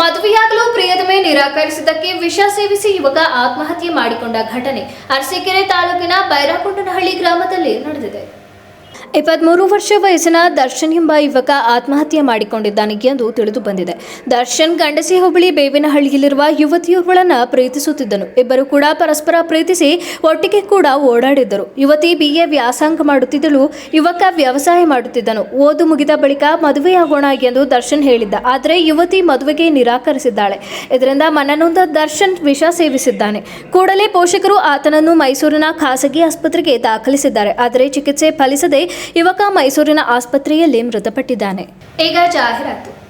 ಮದುವೆಯಾಗಲು ಪ್ರಿಯದಮೆ ನಿರಾಕರಿಸಿದ್ದಕ್ಕೆ ವಿಷ ಸೇವಿಸಿ ಯುವಕ ಆತ್ಮಹತ್ಯೆ ಮಾಡಿಕೊಂಡ ಘಟನೆ ಅರಸೀಕೆರೆ ತಾಲೂಕಿನ ಬೈರಾಕೊಂಡನಹಳ್ಳಿ ಗ್ರಾಮದಲ್ಲಿ ನಡೆದಿದೆ. ಇಪ್ಪತ್ಮೂರು ವರ್ಷ ವಯಸ್ಸಿನ ದರ್ಶನ್ ಎಂಬ ಯುವಕ ಆತ್ಮಹತ್ಯೆ ಮಾಡಿಕೊಂಡಿದ್ದಾನೆ ಎಂದು ತಿಳಿದು ಬಂದಿದೆ. ದರ್ಶನ್ ಗಂಡಸಿ ಹೋಬಳಿ ಬೇವಿನಹಳ್ಳಿಯಲ್ಲಿರುವ ಯುವತಿಯೊಬ್ಬಳನ್ನು ಪ್ರೀತಿಸುತ್ತಿದ್ದನು. ಇಬ್ಬರು ಕೂಡ ಪರಸ್ಪರ ಪ್ರೀತಿಸಿ ಒಟ್ಟಿಗೆ ಕೂಡ ಓಡಾಡಿದ್ದರು. ಯುವತಿ ಬಿಎ ವ್ಯಾಸಂಗ ಮಾಡುತ್ತಿದ್ದಳು. ಯುವಕ ವ್ಯವಸಾಯ ಮಾಡುತ್ತಿದ್ದನು. ಓದು ಮುಗಿದ ಬಳಿಕ ಮದುವೆಯಾಗೋಣ ಎಂದು ದರ್ಶನ್ ಹೇಳಿದ್ದ. ಆದರೆ ಯುವತಿ ಮದುವೆಗೆ ನಿರಾಕರಿಸಿದ್ದಾಳೆ. ಇದರಿಂದ ಮನನೊಂದ ದರ್ಶನ್ ವಿಷ ಸೇವಿಸಿದ್ದಾನೆ. ಕೂಡಲೇ ಪೋಷಕರು ಆತನನ್ನು ಮೈಸೂರಿನ ಖಾಸಗಿ ಆಸ್ಪತ್ರೆಗೆ ದಾಖಲಿಸಿದ್ದಾರೆ. ಆದರೆ ಚಿಕಿತ್ಸೆ ಫಲಿಸದೆ ಯುವಕ ಮೈಸೂರಿನ ಆಸ್ಪತ್ರೆಯಲ್ಲಿ ಮೃತಪಟ್ಟಿದ್ದಾನೆ. ಈಗ ಜಾಹೀರಾತು.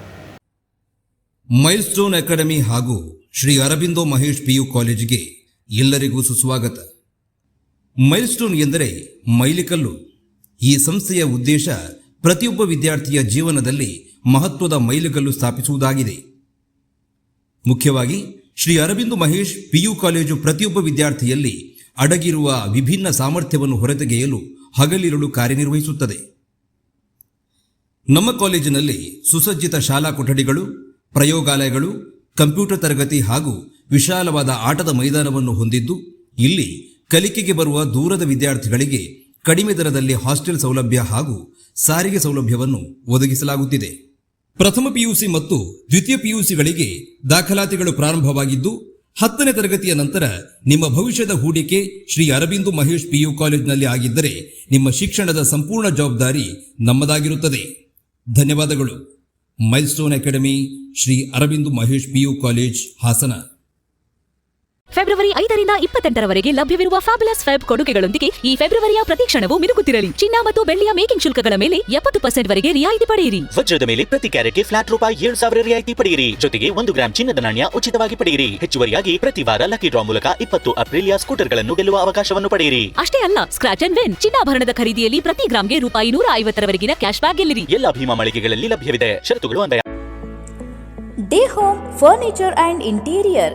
ಮೈಲ್ಸ್ಟೋನ್ ಅಕಾಡೆಮಿ ಹಾಗೂ ಶ್ರೀ ಅರಬಿಂದೋ ಮಹೇಶ್ ಪಿಯು ಕಾಲೇಜಿಗೆ ಎಲ್ಲರಿಗೂ ಸುಸ್ವಾಗತ. ಮೈಲ್ಸ್ಟೋನ್ ಎಂದರೆ ಮೈಲಿಕಲ್ಲು. ಈ ಸಂಸ್ಥೆಯ ಉದ್ದೇಶ ಪ್ರತಿಯೊಬ್ಬ ವಿದ್ಯಾರ್ಥಿಯ ಜೀವನದಲ್ಲಿ ಮಹತ್ವದ ಮೈಲಿಗಲ್ಲು ಸ್ಥಾಪಿಸುವುದಾಗಿದೆ. ಮುಖ್ಯವಾಗಿ ಶ್ರೀ ಅರವಿಂದ ಮಹೇಶ್ ಪಿಯು ಕಾಲೇಜು ಪ್ರತಿಯೊಬ್ಬ ವಿದ್ಯಾರ್ಥಿಯಲ್ಲಿ ಅಡಗಿರುವ ವಿಭಿನ್ನ ಸಾಮರ್ಥ್ಯವನ್ನು ಹೊರತೆಗೆಯಲು ಹಗಲಿರುಳು ಕಾರ್ಯನಿರ್ವಹಿಸುತ್ತದೆ. ನಮ್ಮ ಕಾಲೇಜಿನಲ್ಲಿ ಸುಸಜ್ಜಿತ ಶಾಲಾ ಕೊಠಡಿಗಳು, ಪ್ರಯೋಗಾಲಯಗಳು, ಕಂಪ್ಯೂಟರ್ ತರಗತಿ ಹಾಗೂ ವಿಶಾಲವಾದ ಆಟದ ಮೈದಾನವನ್ನು ಹೊಂದಿದ್ದು, ಇಲ್ಲಿ ಕಲಿಕೆಗೆ ಬರುವ ದೂರದ ವಿದ್ಯಾರ್ಥಿಗಳಿಗೆ ಕಡಿಮೆ ದರದಲ್ಲಿ ಹಾಸ್ಟೆಲ್ ಸೌಲಭ್ಯ ಹಾಗೂ ಸಾರಿಗೆ ಸೌಲಭ್ಯವನ್ನು ಒದಗಿಸಲಾಗುತ್ತಿದೆ. ಪ್ರಥಮ ಪಿಯುಸಿ ಮತ್ತು ದ್ವಿತೀಯ ಪಿಯುಸಿಗಳಿಗೆ ದಾಖಲಾತಿಗಳು ಪ್ರಾರಂಭವಾಗಿದ್ದು ಹತ್ತನೇ ತರಗತಿಯ ನಂತರ ನಿಮ್ಮ ಭವಿಷ್ಯದ ಹೂಡಿಕೆ ಶ್ರೀ ಅರಬಿಂದು ಮಹೇಶ್ ಪಿಯು ಕಾಲೇಜಿನಲ್ಲಿ ಆಗಿದ್ದರೆ ನಿಮ್ಮ ಶಿಕ್ಷಣದ ಸಂಪೂರ್ಣ ಜವಾಬ್ದಾರಿ ನಮ್ಮದಾಗಿರುತ್ತದೆ. ಧನ್ಯವಾದಗಳು. Milestone academy Shri Arvind Mahesh PU college Hassan. February ಐದರಿಂದ ಇಪ್ಪತ್ತೆಂಟರವರೆಗೆ ಲಭ್ಯವಿರುವ ಫ್ಯಾಬುಲಸ್ ಫೆಬ್ ಕೊಡುಗೆಗಳೊಂದಿಗೆ ಈ ಫೆಬ್ರವರಿಯ ಪ್ರತಿಕ್ಷಣವು ಮಿನುಗುತ್ತಿರಲಿ. ಚಿನ್ನ ಮತ್ತು ಬೆಳ್ಳಿಯ ಮೇಕಿಂಗ್ ಶುಲ್ಕಗಳ ಮೇಲೆ ಎಪ್ಪತ್ತು ಪರ್ಸೆಂಟ್ ವರೆಗೆ ರಿಯಾಯಿತಿ ಪಡೆಯಿರಿ. ವಜ್ರದ ಮೇಲೆ ಪ್ರತಿ ಕ್ಯಾರೆಟ್ಗೆ ಫ್ಲಾಟ್ ರೂಪಾಯಿ ಏಳು ಸಾವಿರ ರಿಯಾಯಿತಿ ಪಡೆಯಿರಿ. ಜೊತೆಗೆ ಒಂದು ಗ್ರಾಂ ಚಿನ್ನದ ನಾಣ್ಯ ಉಚಿತವಾಗಿ ಪಡೆಯಿರಿ. ಹೆಚ್ಚುವರಿಯಾಗಿ ಪ್ರತಿ ವಾರ ಲಕ್ಕಿ ಡ್ರಾ ಮೂಲಕ ಇಪ್ಪತ್ತು ಅಪ್ರಿಲಿಯಾ ಸ್ಕೂಟರ್ಗಳನ್ನು ಗೆಲ್ಲುವ ಅವಕಾಶವನ್ನು ಪಡೆಯಿರಿ. ಅಷ್ಟೇ ಅಲ್ಲ ಸ್ಕ್ರಾಚ್ ಅಂಡ್ ವಿನ್ ಚಿನ್ನಾಭರಣದ ಖರೀದಿಯಲ್ಲಿ ಪ್ರತಿ ಗ್ರಾಮ್ಗೆ ರೂಪಾಯಿ ನೂರ ಐವತ್ತರವರೆಗಿನ ಕ್ಯಾಶ್ ಬ್ಯಾಕ್ ಗೆಲ್ಲಿರಿ. ಎಲ್ಲ ಭೀಮಾ ಮಳಿಗೆಗಳಲ್ಲಿ ಲಭ್ಯವಿದೆ. ಶರತ್ತುಗಳು ಅನ್ವಯ the home furniture and interior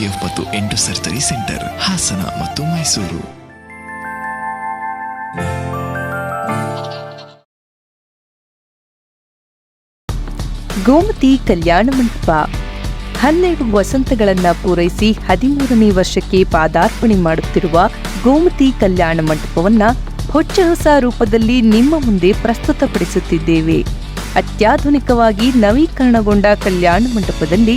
IVF ಮತ್ತು ಎಂಟು ಸರ್ಜರಿ ಸೆಂಟರ್, ಹಾಸನ ಮತ್ತು ಮೈಸೂರು. ಗೋಮತಿ ಕಲ್ಯಾಣ ಮಂಟಪ. ಹನ್ನೆರಡು ವಸಂತಗಳನ್ನ ಪೂರೈಸಿ ಹದಿಮೂರನೇ ವರ್ಷಕ್ಕೆ ಪಾದಾರ್ಪಣೆ ಮಾಡುತ್ತಿರುವ ಗೋಮತಿ ಕಲ್ಯಾಣ ಮಂಟಪವನ್ನ ಹೊಚ್ಚ ಹೊಸ ರೂಪದಲ್ಲಿ ನಿಮ್ಮ ಮುಂದೆ ಪ್ರಸ್ತುತಪಡಿಸುತ್ತಿದ್ದೇವೆ. ಅತ್ಯಾಧುನಿಕವಾಗಿ ನವೀಕರಣಗೊಂಡ ಕಲ್ಯಾಣ ಮಂಟಪದಲ್ಲಿ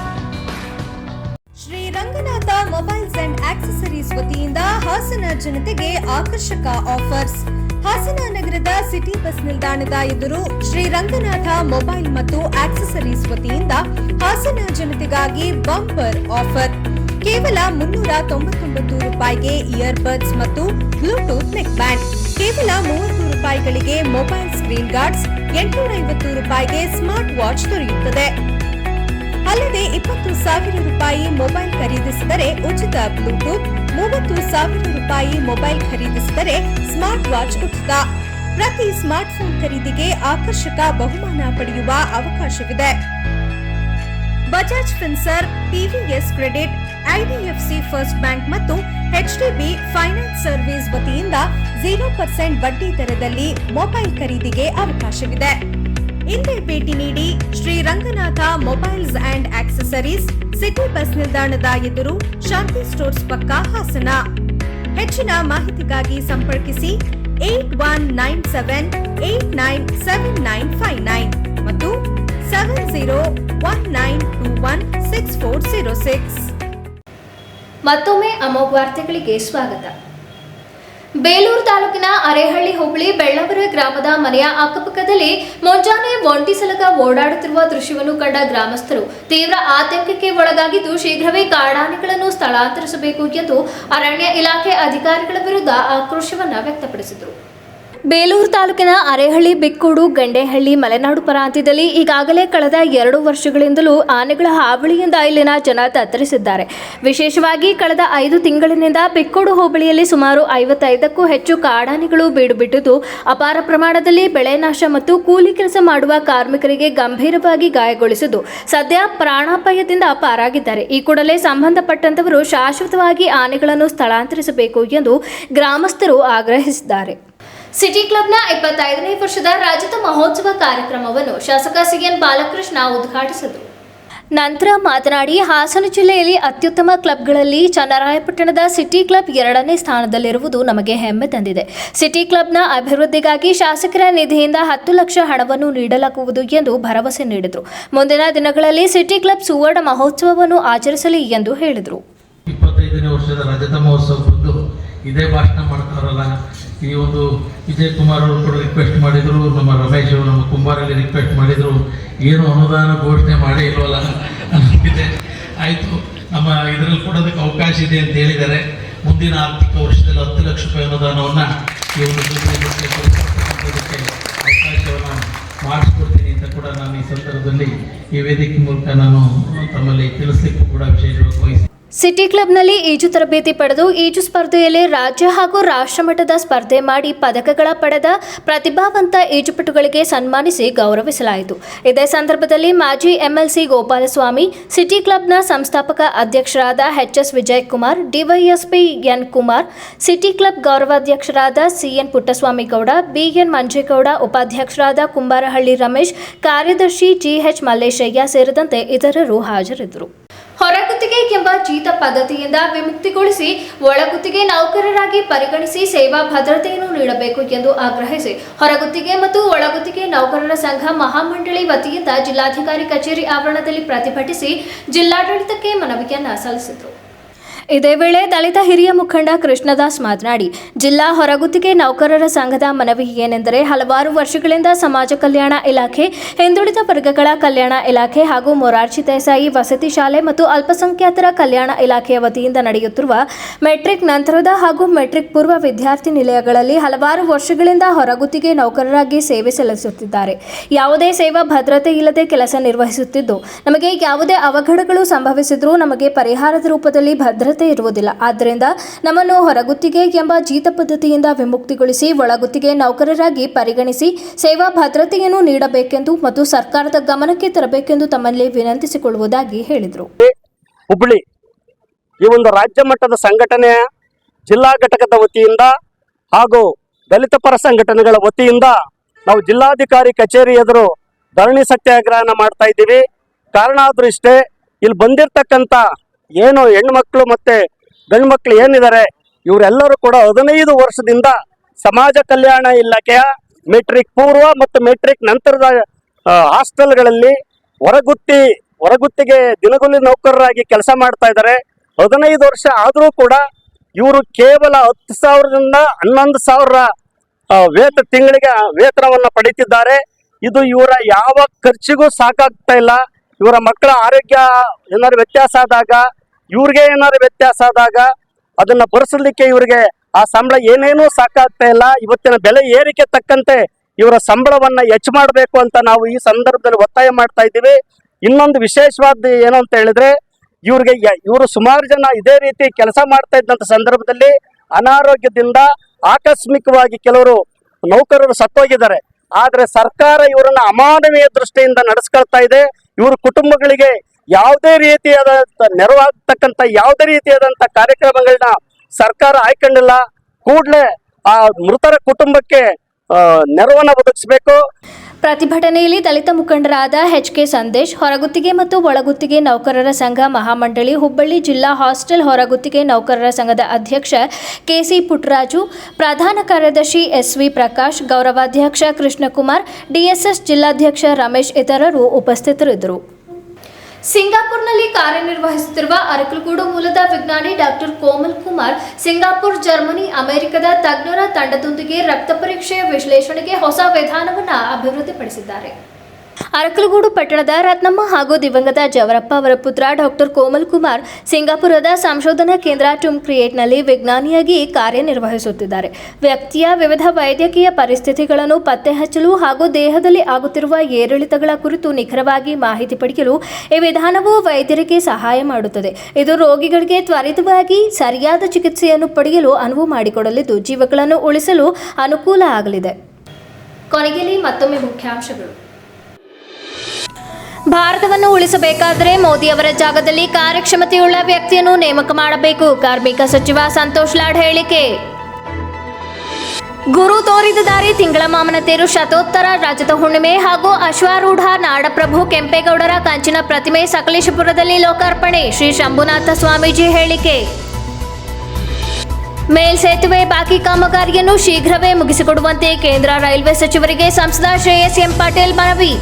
Hassan ಜನತೆಗೆ ಆಕರ್ಷಕ ಆಫರ್ಸ್. ಹಾಸನ ನಗರದ ಸಿಟಿ ಬಸ್ ನಿಲ್ದಾಣದ ಎದುರು ಶ್ರೀ ರಂಗನಾಥ ಮೊಬೈಲ್ ಮತ್ತು ಆಕ್ಸೆಸರೀಸ್ ವತಿಯಿಂದ ಹಾಸನ ಜನತೆಗಾಗಿ ಬಂಪರ್ ಆಫರ್. ಕೇವಲ ಮುನ್ನೂರ ತೊಂಬತ್ತೊಂಬತ್ತು ರೂಪಾಯಿಗೆ ಇಯರ್ಬಡ್ಸ್ ಮತ್ತು ಬ್ಲೂಟೂತ್ ನೆಕ್ ಬ್ಯಾಂಡ್. ಕೇವಲ ಮೂವತ್ತು ರೂಪಾಯಿಗಳಿಗೆ ಮೊಬೈಲ್ ಸ್ಕ್ರೀನ್ ಗಾರ್ಡ್ಸ್ ಎಂಟುನೂರ ಐವತ್ತು ರೂಪಾಯಿಗೆ ಸ್ಮಾರ್ಟ್ ವಾಚ್ ದೊರೆಯುತ್ತದೆ. ಅಲ್ಲದೆ ಇಪ್ಪತ್ತು ಸಾವಿರ ರೂಪಾಯಿ ಮೊಬೈಲ್ ಖರೀದಿಸಿದರೆ ಉಚಿತ ಬ್ಲೂಟೂತ್, ಮೂವತ್ತು ಸಾವಿರ ರೂಪಾಯಿ ಮೊಬೈಲ್ ಖರೀದಿಸಿದರೆ ಸ್ಮಾರ್ಟ್ ವಾಚ್ ಉಚಿತ. ಪ್ರತಿ ಸ್ಮಾರ್ಟ್ಫೋನ್ ಖರೀದಿಗೆ ಆಕರ್ಷಕ ಬಹುಮಾನ ಪಡೆಯುವ ಅವಕಾಶವಿದೆ. Bajaj Finserv TVS credit, IDFC first bank ಮತ್ತು ಎಚ್ಡಿಬಿ ಫೈನಾನ್ಸ್ ಸರ್ವಿಸ್ ವತಿಯಿಂದ ಜೀರೋ ಪರ್ಸೆಂಟ್ ಬಡ್ಡಿ ದರದಲ್ಲಿ ಮೊಬೈಲ್ ಖರೀದಿಗೆ ಅವಕಾಶವಿದೆ. ಹಿಂದೆ ಭೇಟಿ ನೀಡಿ Shri Ranganatha mobiles and accessories, city bus ನಿಲ್ದಾಣದ ಎದುರು ಶಾಂತಿ ಸ್ಟೋರ್ಸ್ ಪಕ್ಕ ಹಾಸನ. ಹೆಚ್ಚಿನ ಮಾಹಿತಿಗಾಗಿ ಸಂಪರ್ಕಿಸಿ eight one nine seven eight nine seven nine five nine ಮತ್ತು seven zero one nine two one six four zero six. ಮತ್ತೊಮ್ಮೆ ಅಮೋಘ ವಾರ್ತೆಗಳಿಗೆ ಸ್ವಾಗತ. ಬೇಲೂರು ತಾಲೂಕಿನ ಅರೇಹಳ್ಳಿ ಹೋಬಳಿ ಬೆಳ್ಳವರ ಗ್ರಾಮದ ಮನೆಯ ಅಕ್ಕಪಕ್ಕದಲ್ಲಿ ಮುಂಜಾನೆ ಒಂಟಿ ಸಲಗ ಓಡಾಡುತ್ತಿರುವ ದೃಶ್ಯವನ್ನು ಕಂಡ ಗ್ರಾಮಸ್ಥರು ತೀವ್ರ ಆತಂಕಕ್ಕೆ ಒಳಗಾಗಿದ್ದು ಶೀಘ್ರವೇ ಕಾಡಾನೆಗಳನ್ನು ಸ್ಥಳಾಂತರಿಸಬೇಕು ಎಂದು ಅರಣ್ಯ ಇಲಾಖೆ ಅಧಿಕಾರಿಗಳ ವಿರುದ್ಧ ಆಕ್ರೋಶವನ್ನು ವ್ಯಕ್ತಪಡಿಸಿದರು. ಬೇಲೂರು ತಾಲೂಕಿನ ಅರೆಹಳ್ಳಿ, ಬಿಕ್ಕೂಡು, ಗಂಡೇಹಳ್ಳಿ, ಮಲೆನಾಡು ಪ್ರಾಂತ್ಯದಲ್ಲಿ ಈಗಾಗಲೇ ಕಳೆದ ಎರಡು ವರ್ಷಗಳಿಂದಲೂ ಆನೆಗಳ ಹಾವಳಿಯಿಂದ ಇಲ್ಲಿನ ಜನ ತತ್ತರಿಸಿದ್ದಾರೆ. ವಿಶೇಷವಾಗಿ ಕಳೆದ ಐದು ತಿಂಗಳಿನಿಂದ ಬಿಕ್ಕೂಡು ಹೋಬಳಿಯಲ್ಲಿ ಸುಮಾರು ಐವತ್ತೈದಕ್ಕೂ ಹೆಚ್ಚು ಕಾಡಾನೆಗಳು ಬೀಡುಬಿಟ್ಟಿದ್ದು, ಅಪಾರ ಪ್ರಮಾಣದಲ್ಲಿ ಬೆಳೆ ನಾಶ ಮತ್ತು ಕೂಲಿ ಕೆಲಸ ಮಾಡುವ ಕಾರ್ಮಿಕರಿಗೆ ಗಂಭೀರವಾಗಿ ಗಾಯಗೊಳಿಸಿದ್ದು, ಸದ್ಯ ಪ್ರಾಣಾಪಾಯದಿಂದ ಪಾರಾಗಿದ್ದಾರೆ. ಈ ಕೂಡಲೇ ಸಂಬಂಧಪಟ್ಟಂತವರು ಶಾಶ್ವತವಾಗಿ ಆನೆಗಳನ್ನು ಸ್ಥಳಾಂತರಿಸಬೇಕು ಎಂದು ಗ್ರಾಮಸ್ಥರು ಆಗ್ರಹಿಸಿದ್ದಾರೆ. ಸಿಟಿ ಕ್ಲಬ್ನ ಇಪ್ಪತ್ತೈದನೇ ವರ್ಷದ ರಾಜ್ಯದ ಮಹೋತ್ಸವ ಕಾರ್ಯಕ್ರಮವನ್ನು ಶಾಸಕ ಸಿಎನ್ ಬಾಲಕೃಷ್ಣ ಉದ್ಘಾಟಿಸಿದರು. ನಂತರ ಮಾತನಾಡಿ, ಹಾಸನ ಜಿಲ್ಲೆಯಲ್ಲಿ ಅತ್ಯುತ್ತಮ ಕ್ಲಬ್ಗಳಲ್ಲಿ ಚನ್ನರಾಯಪಟ್ಟಣದ ಸಿಟಿ ಕ್ಲಬ್ ಎರಡನೇ ಸ್ಥಾನದಲ್ಲಿರುವುದು ನಮಗೆ ಹೆಮ್ಮೆ ತಂದಿದೆ. ಸಿಟಿ ಕ್ಲಬ್ನ ಅಭಿವೃದ್ಧಿಗಾಗಿ ಶಾಸಕರ ನಿಧಿಯಿಂದ ಹತ್ತು ಲಕ್ಷ ಹಣವನ್ನು ನೀಡಲಾಗುವುದು ಎಂದು ಭರವಸೆ ನೀಡಿದರು. ಮುಂದಿನ ದಿನಗಳಲ್ಲಿ ಸಿಟಿ ಕ್ಲಬ್ ಸುವರ್ಣ ಮಹೋತ್ಸವವನ್ನು ಆಚರಿಸಲಿ ಎಂದು ಹೇಳಿದರು. ಇಪ್ಪತ್ತೈದನೇ ವರ್ಷದ ರಜತ ಮಹೋತ್ಸವ ಭಾಷಣ ಮಾಡ್ತಾರಲ್ಲ ಈ ಒಂದು ವಿಜಯ್ ಕುಮಾರ್ ಅವರು ಕೂಡ ರಿಕ್ವೆಸ್ಟ್ ಮಾಡಿದರು, ನಮ್ಮ ರಮೇಶ್ ಅವರು ನಮ್ಮ ಕುಂಬಾರಲ್ಲಿ ರಿಕ್ವೆಸ್ಟ್ ಮಾಡಿದರು. ಏನು ಅನುದಾನ ಘೋಷಣೆ ಮಾಡೇ ಇಲ್ವಲ್ಲ? ಅನ್ನೋದಿದೆ ಆಯಿತು, ನಮ್ಮ ಇದರಲ್ಲಿ ಕೊಡೋದಕ್ಕೆ ಅವಕಾಶ ಇದೆ ಅಂತ ಹೇಳಿದ್ದಾರೆ. ಮುಂದಿನ ಆರ್ಥಿಕ ವರ್ಷದಲ್ಲಿ ಹತ್ತು ಲಕ್ಷ ರೂಪಾಯಿ ಅನುದಾನವನ್ನು ಈ ಒಂದು ಅವಕಾಶವನ್ನು ಮಾಡಿಸ್ಕೊಡ್ತೀನಿ ಅಂತ ಕೂಡ ನಾನು ಈ ಸಂದರ್ಭದಲ್ಲಿ ಈ ವೇದಿಕೆ ಮೂಲಕ ನಾನು ತಮ್ಮಲ್ಲಿ ತಿಳಿಸ್ಲಿಕ್ಕೂ ಕೂಡ ವಿಶೇಷವಾಗಿ ವಹಿಸಿ ಸಿಟಿ ಕ್ಲಬ್ನಲ್ಲಿ ಈಜು ತರಬೇತಿ ಪಡೆದು ಈಜು ಸ್ಪರ್ಧೆಯಲ್ಲಿ ರಾಜ್ಯ ಹಾಗೂ ರಾಷ್ಟ್ರಮಟ್ಟದ ಸ್ಪರ್ಧೆ ಮಾಡಿ ಪದಕಗಳ ಪಡೆದ ಪ್ರತಿಭಾವಂತ ಈಜುಪಟುಗಳಿಗೆ ಸನ್ಮಾನಿಸಿ ಗೌರವಿಸಲಾಯಿತು. ಇದೇ ಸಂದರ್ಭದಲ್ಲಿ ಮಾಜಿ ಎಂಎಲ್ಸಿ ಗೋಪಾಲಸ್ವಾಮಿ, ಸಿಟಿ ಕ್ಲಬ್ನ ಸಂಸ್ಥಾಪಕ ಅಧ್ಯಕ್ಷರಾದ HS Vijay Kumar DYSP N Kumar, city club ಗೌರವಾಧ್ಯಕ್ಷರಾದ CN Puttaswamy Gowda BN Manjegowda, ಉಪಾಧ್ಯಕ್ಷರಾದ ಕುಂಬಾರಹಳ್ಳಿ ರಮೇಶ್, ಕಾರ್ಯದರ್ಶಿ ಜಿಎಚ್ ಮಲ್ಲೇಶಯ್ಯ ಸೇರಿದಂತೆ ಇತರರು ಹಾಜರಿದ್ದರು. ಹೊರಗುತ್ತಿಗೆ ಎಂಬ ಜೀತ ಪದ್ಧತಿಯಿಂದ ವಿಮುಕ್ತಿಗೊಳಿಸಿ ಒಳಗುತ್ತಿಗೆ ನೌಕರರಾಗಿ ಪರಿಗಣಿಸಿ ಸೇವಾ ಭದ್ರತೆಯನ್ನು ನೀಡಬೇಕು ಎಂದು ಆಗ್ರಹಿಸಿ. ಹೊರಗುತ್ತಿಗೆ ಮತ್ತು ಒಳಗುತ್ತಿಗೆ ನೌಕರರ ಸಂಘ ಮಹಾಮಂಡಳಿ ವತಿಯಿಂದ ಜಿಲ್ಲಾಧಿಕಾರಿ ಕಚೇರಿ ಆವರಣದಲ್ಲಿ ಪ್ರತಿಭಟಿಸಿ ಜಿಲ್ಲಾಡಳಿತಕ್ಕೆ ಮನವಿಯನ್ನ ಸಲ್ಲಿಸಿದರು. ಇದೇ ವೇಳೆ ದಲಿತ ಹಿರಿಯ ಮುಖಂಡ ಕೃಷ್ಣದಾಸ್ ಮಾತನಾಡಿ, ಜಿಲ್ಲಾ ಹೊರಗುತ್ತಿಗೆ ನೌಕರರ ಸಂಘದ ಮನವಿ ಏನೆಂದರೆ ಹಲವಾರು ವರ್ಷಗಳಿಂದ ಸಮಾಜ ಕಲ್ಯಾಣ ಇಲಾಖೆ, ಹಿಂದುಳಿದ ವರ್ಗಗಳ ಕಲ್ಯಾಣ ಇಲಾಖೆ ಹಾಗೂ ಮೊರಾರ್ಜಿ ದೇಸಾಯಿ ವಸತಿ ಶಾಲೆ ಮತ್ತು ಅಲ್ಪಸಂಖ್ಯಾತರ ಕಲ್ಯಾಣ ಇಲಾಖೆಯ ವತಿಯಿಂದ ನಡೆಯುತ್ತಿರುವ ಮೆಟ್ರಿಕ್ ನಂತರದ ಹಾಗೂ ಮೆಟ್ರಿಕ್ ಪೂರ್ವ ವಿದ್ಯಾರ್ಥಿ ನಿಲಯಗಳಲ್ಲಿ ಹಲವಾರು ವರ್ಷಗಳಿಂದ ಹೊರಗುತ್ತಿಗೆ ನೌಕರರಾಗಿ ಸೇವೆ ಸಲ್ಲಿಸುತ್ತಿದ್ದಾರೆ. ಯಾವುದೇ ಸೇವಾ ಭದ್ರತೆ ಇಲ್ಲದೆ ಕೆಲಸ ನಿರ್ವಹಿಸುತ್ತಿದ್ದು, ನಮಗೆ ಯಾವುದೇ ಅವಘಡಗಳು ಸಂಭವಿಸಿದರೂ ನಮಗೆ ಪರಿಹಾರದ ರೂಪದಲ್ಲಿ ಭದ್ರತೆ ಇರುವುದಿಲ್ಲ. ಆದ್ದರಿಂದ ನಮ್ಮನ್ನು ಹೊರಗುತ್ತಿಗೆ ಎಂಬ ಜೀತ ಪದ್ಧತಿಯಿಂದ ವಿಮುಕ್ತಿಗೊಳಿಸಿ, ಒಳಗುತ್ತಿಗೆ ನೌಕರರಾಗಿ ಪರಿಗಣಿಸಿ, ಸೇವಾ ಭದ್ರತೆಯನ್ನು ನೀಡಬೇಕೆಂದು ಮತ್ತು ಸರ್ಕಾರದ ಗಮನಕ್ಕೆ ತರಬೇಕೆಂದು ತಮ್ಮಲ್ಲಿ ವಿನಂತಿಸಿಕೊಳ್ಳುವುದಾಗಿ ಹೇಳಿದರು. ಹುಬ್ಬಳ್ಳಿ ಈ ಒಂದು ರಾಜ್ಯ ಮಟ್ಟದ ಸಂಘಟನೆ ಜಿಲ್ಲಾ ಘಟಕದ ವತಿಯಿಂದ ಹಾಗೂ ದಲಿತ ಪರ ಸಂಘಟನೆಗಳ ವತಿಯಿಂದ ನಾವು ಜಿಲ್ಲಾಧಿಕಾರಿ ಕಚೇರಿ ಎದುರು ಧರಣಿ ಸತ್ಯಾಗ್ರಹನ ಮಾಡ್ತಾ ಇದ್ದೀವಿ. ಕಾರಣ ಆದ್ರೂ ಇಷ್ಟೇ ಇಲ್ಲಿ ಬಂದಿರತಕ್ಕಂಥ ಏನು ಹೆಣ್ಮಕ್ಳು ಮತ್ತೆ ಗಂಡು ಮಕ್ಕಳು ಏನಿದ್ದಾರೆ, ಇವರೆಲ್ಲರೂ ಕೂಡ ಹದಿನೈದು ವರ್ಷದಿಂದ ಸಮಾಜ ಕಲ್ಯಾಣ ಇಲಾಖೆಯ ಮೆಟ್ರಿಕ್ ಪೂರ್ವ ಮತ್ತು ಮೆಟ್ರಿಕ್ ನಂತರದ ಹಾಸ್ಟೆಲ್ಗಳಲ್ಲಿ ಹೊರಗುತ್ತಿ, ಹೊರಗುತ್ತಿಗೆ ದಿನಗೂಲಿ ನೌಕರರಾಗಿ ಕೆಲಸ ಮಾಡ್ತಾ ಇದ್ದಾರೆ. ಹದಿನೈದು ವರ್ಷ ಆದರೂ ಕೂಡ ಇವರು ಕೇವಲ ಹತ್ತು ಸಾವಿರದಿಂದ ಹನ್ನೊಂದು ಸಾವಿರ ವೇತ ತಿಂಗಳಿಗೆ ವೇತನವನ್ನು ಪಡೀತಿದ್ದಾರೆ. ಇದು ಇವರ ಯಾವ ಖರ್ಚಿಗೂ ಸಾಕಾಗ್ತಾ ಇಲ್ಲ. ಇವರ ಮಕ್ಕಳ ಆರೋಗ್ಯ ಏನಾದ್ರು ವ್ಯತ್ಯಾಸ ಆದಾಗ ಇವ್ರಿಗೆ ಏನಾದ್ರು ವ್ಯತ್ಯಾಸ ಆದಾಗ ಅದನ್ನ ಭರಿಸಲಿಕ್ಕೆ ಇವರಿಗೆ ಆ ಸಂಬಳ ಏನೇನೂ ಸಾಕಾಗ್ತಾ ಇಲ್ಲ. ಇವತ್ತಿನ ಬೆಲೆ ಏರಿಕೆ ತಕ್ಕಂತೆ ಇವರ ಸಂಬಳವನ್ನ ಹೆಚ್ಚು ಮಾಡಬೇಕು ಅಂತ ನಾವು ಈ ಸಂದರ್ಭದಲ್ಲಿ ಒತ್ತಾಯ ಮಾಡ್ತಾ ಇದ್ದೀವಿ. ಇನ್ನೊಂದು ವಿಶೇಷವಾದ ಏನು ಅಂತ ಹೇಳಿದ್ರೆ, ಇವ್ರಿಗೆ ಇವರು ಸುಮಾರು ಜನ ಇದೇ ರೀತಿ ಕೆಲಸ ಮಾಡ್ತಾ ಇದ್ದಂಥ ಸಂದರ್ಭದಲ್ಲಿ ಅನಾರೋಗ್ಯದಿಂದ ಆಕಸ್ಮಿಕವಾಗಿ ಕೆಲವರು ನೌಕರರು ಸತ್ತೋಗಿದ್ದಾರೆ. ಆದರೆ ಸರ್ಕಾರ ಇವರನ್ನ ಅಮಾನವೀಯ ದೃಷ್ಟಿಯಿಂದ ನಡೆಸ್ಕೊಳ್ತಾ ಇದೆ. ಇವ್ರ ಕುಟುಂಬಗಳಿಗೆ ಯಾವುದೇ ರೀತಿಯಾದ ನೆರವಾಗ್ತಕ್ಕಂಥ, ಯಾವುದೇ ರೀತಿಯಾದಂಥ ಕಾರ್ಯಕ್ರಮಗಳನ್ನ ಸರ್ಕಾರ ಆಯ್ಕೊಂಡಿಲ್ಲ, ಕೂಡಲೇ ಆ ಮೃತರ ಕುಟುಂಬಕ್ಕೆ ನೆರವನ್ನ ಒದಗಿಸಬೇಕು. ಪ್ರತಿಭಟನೆಯಲ್ಲಿ ದಲಿತ ಮುಖಂಡರಾದ ಎಚ್ ಕೆ ಸಂದೇಶ್, ಹೊರಗುತ್ತಿಗೆ ಮತ್ತು ಒಳಗುತ್ತಿಗೆ ನೌಕರರ ಸಂಘ ಮಹಾಮಂಡಳಿ, ಹುಬ್ಬಳ್ಳಿ ಜಿಲ್ಲಾ ಹಾಸ್ಟೆಲ್ ಹೊರಗುತ್ತಿಗೆ ನೌಕರರ ಸಂಘದ ಅಧ್ಯಕ್ಷ ಕೆಸಿ ಪುಟ್ಟರಾಜು, ಪ್ರಧಾನ ಕಾರ್ಯದರ್ಶಿ ಎಸ್ವಿ ಪ್ರಕಾಶ್, ಗೌರವಾಧ್ಯಕ್ಷ ಕೃಷ್ಣಕುಮಾರ್ ಡಿಎಸ್ಎಸ್ ಜಿಲ್ಲಾಧ್ಯಕ್ಷ ರಮೇಶ್ ಇತರರು ಉಪಸ್ಥಿತರಿದ್ದರು. ಸಿಂಗಾಪುರ್ನಲ್ಲಿ ಕಾರ್ಯನಿರ್ವಹಿಸುತ್ತಿರುವ ಅರಕಲಗೂಡು ಮೂಲದ ವಿಜ್ಞಾನಿ doctor Komal Kumar Singapore, Germany, ಅಮೆರಿಕದ ತಜ್ಞರ ತಂಡದೊಂದಿಗೆ ರಕ್ತ ಪರೀಕ್ಷೆಯ ವಿಶ್ಲೇಷಣೆಗೆ ಹೊಸ ವಿಧಾನವನ್ನು ಅಭಿವೃದ್ಧಿಪಡಿಸಿದ್ದಾರೆ. ಅರಕಲಗೂಡು ಪಟ್ಟಣದ ರತ್ನಮ್ಮ ಹಾಗೂ ದಿವಂಗತ ಜವರಪ್ಪ ಅವರ ಪುತ್ರ ಡಾಕ್ಟರ್ ಕೋಮಲ್ ಕುಮಾರ್ ಸಿಂಗಾಪುರದ ಸಂಶೋಧನಾ ಕೇಂದ್ರ ಟುಮ್ ಕ್ರಿಯೇಟ್ನಲ್ಲಿ ವಿಜ್ಞಾನಿಯಾಗಿ ಕಾರ್ಯನಿರ್ವಹಿಸುತ್ತಿದ್ದಾರೆ. ವ್ಯಕ್ತಿಯ ವಿವಿಧ ವೈದ್ಯಕೀಯ ಪರಿಸ್ಥಿತಿಗಳನ್ನು ಪತ್ತೆ ಹಚ್ಚಲು ಹಾಗೂ ದೇಹದಲ್ಲಿ ಆಗುತ್ತಿರುವ ಏರಿಳಿತಗಳ ಕುರಿತು ನಿಖರವಾಗಿ ಮಾಹಿತಿ ಪಡೆಯಲು ಈ ವಿಧಾನವು ವೈದ್ಯರಿಗೆ ಸಹಾಯ ಮಾಡುತ್ತದೆ. ಇದು ರೋಗಿಗಳಿಗೆ ತ್ವರಿತವಾಗಿ ಸರಿಯಾದ ಚಿಕಿತ್ಸೆಯನ್ನು ಪಡೆಯಲು ಅನುವು ಮಾಡಿಕೊಡಲಿದ್ದು, ಜೀವಗಳನ್ನು ಉಳಿಸಲು ಅನುಕೂಲ ಆಗಲಿದೆ. ಕೊನೆಯಲ್ಲಿ ಮತ್ತೊಮ್ಮೆ ಮುಖ್ಯಾಂಶಗಳು. ಭಾರತವನ್ನು ಉಳಿಸಬೇಕಾದರೆ ಮೋದಿ ಅವರ ಜಾಗದಲ್ಲಿ ಕಾರ್ಯಕ್ಷಮತೆಯುಳ್ಳ ವ್ಯಕ್ತಿಯನ್ನು ನೇಮಕ ಮಾಡಬೇಕು. ಕಾರ್ಮಿಕ ಸಚಿವ ಸಂತೋಷ್ ಲಾಡ್ ಹೇಳಿಕೆ. ಗುರು ತೋರಿದ ದಾರಿ ತಿಂಗಳ ಮಾಮನ ತೇರು ಶತೋತ್ತರ ರಾಜ್ಯದ ಹುಣ್ಣಿಮೆ ಹಾಗೂ ಅಶ್ವಾರೂಢ ನಾಡಪ್ರಭು ಕೆಂಪೇಗೌಡರ ಕಂಚಿನ ಪ್ರತಿಮೆ ಸಕಲೇಶಪುರದಲ್ಲಿ ಲೋಕಾರ್ಪಣೆ. ಶ್ರೀ ಶಂಭುನಾಥ ಸ್ವಾಮೀಜಿ ಹೇಳಿಕೆ. ಮೇಲ್ಸೇತುವೆ ಬಾಕಿ ಕಾಮಗಾರಿಯನ್ನು ಶೀಘ್ರವೇ ಮುಗಿಸಿಕೊಡುವಂತೆ ಕೇಂದ್ರ ರೈಲ್ವೆ ಸಚಿವರಿಗೆ ಸಂಸದ ಶ್ರೇಯಸ್ ಎಂ ಪಾಟೀಲ್ ಮನವಿ.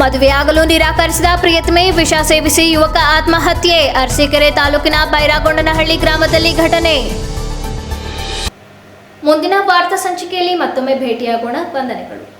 ಮದುವೆಯಾಗಲು ನಿರಾಕರಿಸಿದ ಪ್ರಿಯತಮೆ ವಿಷ ಸೇವಿಸಿ ಯುವಕ ಆತ್ಮಹತ್ಯೆ ಅರಸೀಕೆರೆ ತಾಲೂಕಿನ ಬೈರಾಗೊಂಡನಹಳ್ಳಿ ಗ್ರಾಮದಲ್ಲಿ ಘಟನೆ. ಮುಂದಿನ ವಾರ್ತಾ ಸಂಚಿಕೆಯಲ್ಲಿ ಮತ್ತೊಮ್ಮೆ ಭೇಟಿಯಾಗೋಣ. ವಂದನೆಗಳು.